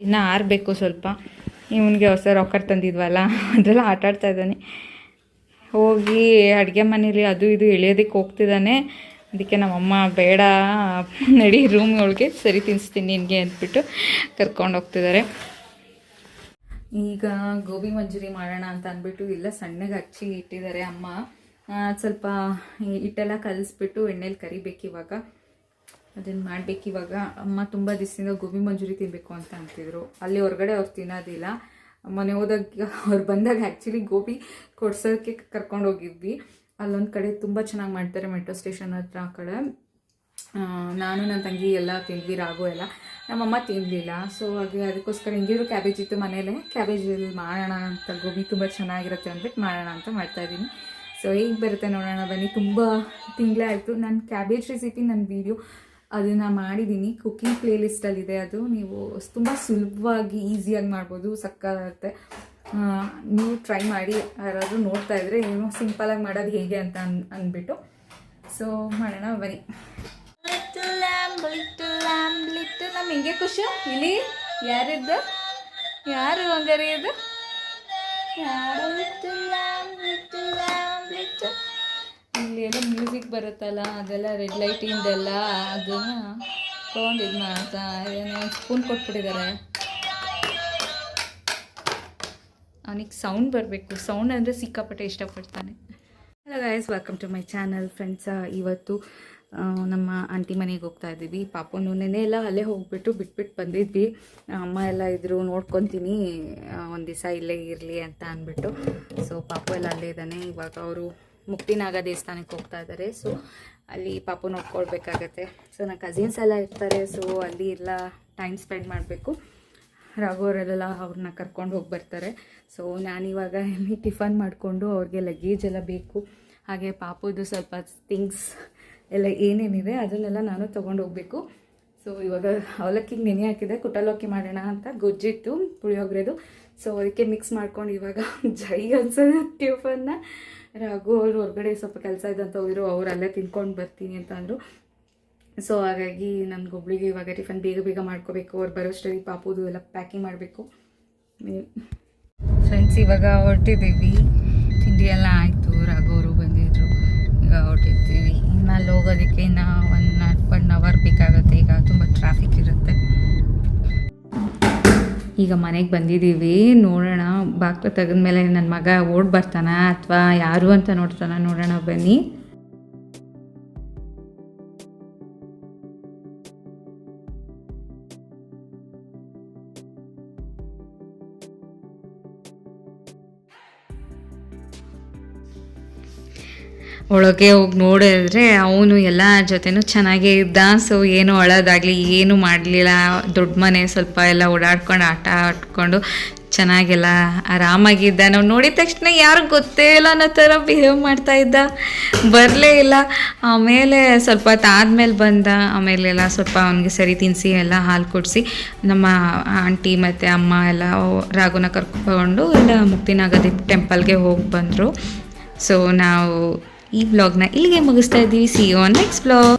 ಇನ್ನು ಆರಬೇಕು ಸ್ವಲ್ಪ. ಇವನಿಗೆ ಹೊಸ ರಾಕರ್ ತಂದಿದ್ವಲ್ಲ ಅದೆಲ್ಲ ಆಟ ಆಡ್ತಾ ಇದ್ದಾನೆ. ಹೋಗಿ ಅಡುಗೆ ಮನೇಲಿ ಅದು ಇದು ಎಳೆಯೋದಕ್ಕೆ ಹೋಗ್ತಿದ್ದಾನೆ. ಅದಕ್ಕೆ ನಮ್ಮಮ್ಮ, ಬೇಡ, ನಡಿ ರೂಮ್ ಒಳಗೆ, ಸರಿ ತಿನ್ನಿಸ್ತೀನಿ ನಿನಗೆ, ಅಂದ್ಬಿಟ್ಟು ಕರ್ಕೊಂಡು ಹೋಗ್ತಿದ್ದಾರೆ. ಈಗ ಗೋಬಿ ಮಂಜೂರಿ ಮಾಡೋಣ ಅಂತ ಅಂದ್ಬಿಟ್ಟು ಇಲ್ಲ, ಸಣ್ಣಗೆ ಹಚ್ಚಿ ಇಟ್ಟಿದ್ದಾರೆ ಅಮ್ಮ. ಸ್ವಲ್ಪ ಹಿಟ್ಟೆಲ್ಲ ಕಲಿಸ್ಬಿಟ್ಟು ಎಣ್ಣೆಲಿ ಕರಿಬೇಕು ಇವಾಗ. ಅದನ್ನು ಮಾಡ್ಬೇಕು. ಇವಾಗ ಅಮ್ಮ ತುಂಬ ದಿವಸದಿಂದ ಗೋಬಿ ಮಂಚೂರಿ ತಿನ್ನಬೇಕು ಅಂತ ಅಂತಿದ್ರು. ಅಲ್ಲಿ ಹೊರಗಡೆ ಅವ್ರು ತಿನ್ನೋದಿಲ್ಲ. ಮನೆ ಹೋದಾಗ ಅವ್ರು ಬಂದಾಗ ಆ್ಯಕ್ಚುಲಿ ಗೋಬಿ ಕೊಡ್ಸೋಕ್ಕೆ ಕರ್ಕೊಂಡು ಹೋಗಿದ್ವಿ. ಅಲ್ಲೊಂದು ಕಡೆ ತುಂಬ ಚೆನ್ನಾಗಿ ಮಾಡ್ತಾರೆ ಮೆಟ್ರೋ ಸ್ಟೇಷನ್ ಹತ್ರ ಆ ಕಡೆ. ನಾನು ನನ್ನ ತಂಗಿ ಎಲ್ಲ ತಿಂದ್ವಿ ರಾಗು ಎಲ್ಲ. ನಮ್ಮಮ್ಮ ತಿನ್ನಲಿಲ್ಲ ಸೊ ಹಾಗೆ ಅದಕ್ಕೋಸ್ಕರ ಹೆಂಗಿದ್ರು ಕ್ಯಾಬೇಜ್ ಇತ್ತು ಮನೇಲೆ. ಕ್ಯಾಬೇಜಲ್ಲಿ ಮಾಡೋಣ ಅಂತ, ಗೋಬಿ ತುಂಬ ಚೆನ್ನಾಗಿರುತ್ತೆ ಅಂದ್ಬಿಟ್ಟು ಮಾಡೋಣ ಅಂತ ಮಾಡ್ತಾಯಿದ್ದೀನಿ ಸೊ ಹೇಗೆ ಬರುತ್ತೆ ನೋಡೋಣ ಬನ್ನಿ. ತುಂಬ ತಿಂಗಳೇ ಆಯಿತು. ನನ್ನ ಕ್ಯಾಬೇಜ್ ರೆಸಿಪಿ ನನ್ನ ವೀಡಿಯೋ ಅದನ್ನು ಮಾಡಿದ್ದೀನಿ ಕುಕಿಂಗ್ ಪ್ಲೇಲಿಸ್ಟಲ್ಲಿದೆ ಅದು. ನೀವು ತುಂಬ ಸುಲಭವಾಗಿ ಈಸಿಯಾಗಿ ಮಾಡ್ಬೋದು. ಸಕ್ಕತ್ತೆ ನೀವು ಟ್ರೈ ಮಾಡಿ. ಯಾರಾದರೂ ನೋಡ್ತಾ ಇದ್ರೆ ಏನು ಸಿಂಪಲಾಗಿ ಮಾಡೋದು ಹೇಗೆ ಅಂತ ಅನ್, ಅಂದ್ಬಿಟ್ಟು. ಸೊ ಮಾಡೋಣ, ಬನ್ನಿ. ನಮ್ಮ ಹಿಂಗೆ ಖುಷಿ? ಇಲ್ಲಿ? ಯಾರಿದ್ದು? ಯಾರು ಹಂಗಾರೆ ಇದು? ಯಾರು? ಎಲ್ಲ ಮ್ಯೂಸಿಕ್ ಬರುತ್ತಲ್ಲ, ಅದೆಲ್ಲ ರೆಡ್ ಲೈಟಿಂದೆಲ್ಲ ಅದನ್ನ ತೊಗೊಂಡು ಇದು ಮಾಡ್ತಾ ಸ್ಪೂನ್ ಕೊಟ್ಬಿಟ್ಟಿದ್ದಾರೆ ಅವನಿಗೆ ಸೌಂಡ್ ಬರಬೇಕು. ಸೌಂಡ್ ಅಂದರೆ ಸಿಕ್ಕಾಪಟ್ಟೆ ಇಷ್ಟಪಡ್ತಾನೆ. Hello guys welcome to my channel friends ಇವತ್ತು ನಮ್ಮ ಆಂಟಿ ಮನೆಗೆ ಹೋಗ್ತಾ ಇದ್ದೀವಿ. ಪಾಪನು ನೆನೆ ಎಲ್ಲ ಅಲ್ಲೇ ಹೋಗ್ಬಿಟ್ಟು ಬಿಟ್ಬಿಟ್ಟು ಬಂದಿದ್ವಿ. ಅಮ್ಮ ಎಲ್ಲ ಇದ್ರು, ನೋಡ್ಕೊತೀನಿ. ಒಂದು ದಿವಸ ಇಲ್ಲೇ ಇರಲಿ ಅಂತ ಅಂದ್ಬಿಟ್ಟು ಸೊ ಪಾಪು ಎಲ್ಲ ಅಲ್ಲೇ ಇದ್ದಾನೆ. ಇವಾಗ ಅವರು ಮುಕ್ತಿನಾಗ ದೇವಸ್ಥಾನಕ್ಕೆ ಹೋಗ್ತಾ ಇದ್ದಾರೆ. ಸೊ ಅಲ್ಲಿ ಪಾಪು ನೋಡ್ಕೊಳ್ಬೇಕಾಗತ್ತೆ. ಸೊ ನನ್ನ ಕಸಿನ್ಸ್ ಎಲ್ಲ ಇರ್ತಾರೆ. ಸೊ ಅಲ್ಲಿ ಎಲ್ಲ ಟೈಮ್ ಸ್ಪೆಂಡ್ ಮಾಡಬೇಕು. ರಾಘವರೆಲ್ಲ ಅವ್ರನ್ನ ಕರ್ಕೊಂಡು ಹೋಗಿ ಬರ್ತಾರೆ. ಸೊ ನಾನಿವಾಗ ಇಲ್ಲಿ ಟಿಫನ್ ಮಾಡಿಕೊಂಡು ಅವ್ರಿಗೆ ಲಗೇಜ್ ಎಲ್ಲ ಬೇಕು. ಹಾಗೆ ಪಾಪುದು ಸ್ವಲ್ಪ ಥಿಂಗ್ಸ್ ಎಲ್ಲ ಏನೇನಿದೆ ಅದನ್ನೆಲ್ಲ ನಾನು ತೊಗೊಂಡು ಹೋಗಬೇಕು. ಸೊ ಇವಾಗ ಅವಲಕ್ಕಿಗೆ ನೆನೆ ಹಾಕಿದೆ ಕುಟಲಕ್ಕಿ ಮಾಡೋಣ ಅಂತ ಗೊಜ್ಜಿತ್ತು, ಪುಳಿಯೋಗರೆದು. ಸೊ ಅದಕ್ಕೆ ಮಿಕ್ಸ್ ಮಾಡ್ಕೊಂಡು ಇವಾಗ ಜೈ ಅನ್ಸೋದು ಟ್ಯೂಫನ್ನ ರಾಘು ಅವರು ಹೊರಗಡೆ ಸ್ವಲ್ಪ ಕೆಲಸ ಇದೆ ಅಂತ ಹೋಗಿದ್ರು ಅವ್ರು ಅಲ್ಲೇ ತಿನ್ಕೊಂಡು ಬರ್ತೀನಿ ಅಂತ ಅಂದರು. ಸೊ ಹಾಗಾಗಿ ನನಗೊಬ್ಳಿಗೆ ಇವಾಗ ಟಿಫನ್ ಬೇಗ ಬೇಗ ಮಾಡ್ಕೋಬೇಕು. ಅವ್ರು ಬರೋಷ್ಟರಲ್ಲಿ ಪಾಪುದು ಎಲ್ಲ ಪ್ಯಾಕಿಂಗ್ ಮಾಡಬೇಕು. ಫ್ರೆಂಡ್ಸ್ ಇವಾಗ ಹೊರಟಿದ್ದೀವಿ. ತಿಂಡಿ ಎಲ್ಲ ಆಯಿತು. ರಾಘವರು ಬಂದಿದ್ರು. ಈಗ ಹೊರಟಿರ್ತೀವಿ. ಇನ್ನು ಅಲ್ಲಿ ಹೋಗೋದಕ್ಕೆ ಇನ್ನು ಒನ್ ಒನ್ ಅವರ್ ಬೇಕಾಗುತ್ತೆ. ಈಗ ತುಂಬ ಟ್ರಾಫಿಕ್ ಇರುತ್ತೆ. ಈಗ ಮನೆಗೆ ಬಂದಿದ್ದೀವಿ ನೋಡೋಣ. ಬಾಕ್ಲು ತೆಗೆದ ಮೇಲೆ ನನ್ನ ಮಗ ಓಡ್ ಬರ್ತಾನ ಅಥವಾ ಯಾರು ಅಂತ ನೋಡ್ತಾನ ನೋಡೋಣ ಬನ್ನಿ. ಒಳಗೆ ಹೋಗಿ ನೋಡಿದ್ರೆ ಅವನು ಎಲ್ಲ ಜೊತೆನೂ ಚೆನ್ನಾಗೇ ಇದ್ದ. ಸೊ ಏನು ಅಳೋದಾಗಲಿ, ಏನು ಮಾಡಲಿಲ್ಲ. ದೊಡ್ಡ ಮನೆ ಸ್ವಲ್ಪ ಎಲ್ಲ ಓಡಾಡ್ಕೊಂಡು, ಆಟ ಆಡ್ಕೊಂಡು ಚೆನ್ನಾಗೆಲ್ಲ ಆರಾಮಾಗಿದ್ದ ನಾವು ನೋಡಿದ ತಕ್ಷಣ ಯಾರು ಗೊತ್ತೇ ಇಲ್ಲ ಅನ್ನೋ ಥರ ಬಿಹೇವ್ ಮಾಡ್ತಾ ಇದ್ದ. ಬರಲೇ ಇಲ್ಲ. ಆಮೇಲೆ ಸ್ವಲ್ಪ ಹೊತ್ತು ಆದಮೇಲೆ ಬಂದ. ಆಮೇಲೆಲ್ಲ ಸ್ವಲ್ಪ ಅವನಿಗೆ ಸರಿ ತಿನ್ನಿಸಿ ಎಲ್ಲ ಹಾಲು ಕೊಡಿಸಿ, ನಮ್ಮ ಆಂಟಿ ಮತ್ತು ಅಮ್ಮ ಎಲ್ಲ ರಾಗುನ ಕರ್ಕೊಂಡು ಎಲ್ಲ ಮುಕ್ತಿನಾಗದಿ ಟೆಂಪಲ್ಗೆ ಹೋಗಿ ಬಂದರು. ಸೊ ನಾವು ಈ ವ್ಲಾಗ್ನ ಇಲ್ಲಿಗೆ ಮುಗಿಸ್ತಾ ಇದ್ದೀವಿ. C on next vlog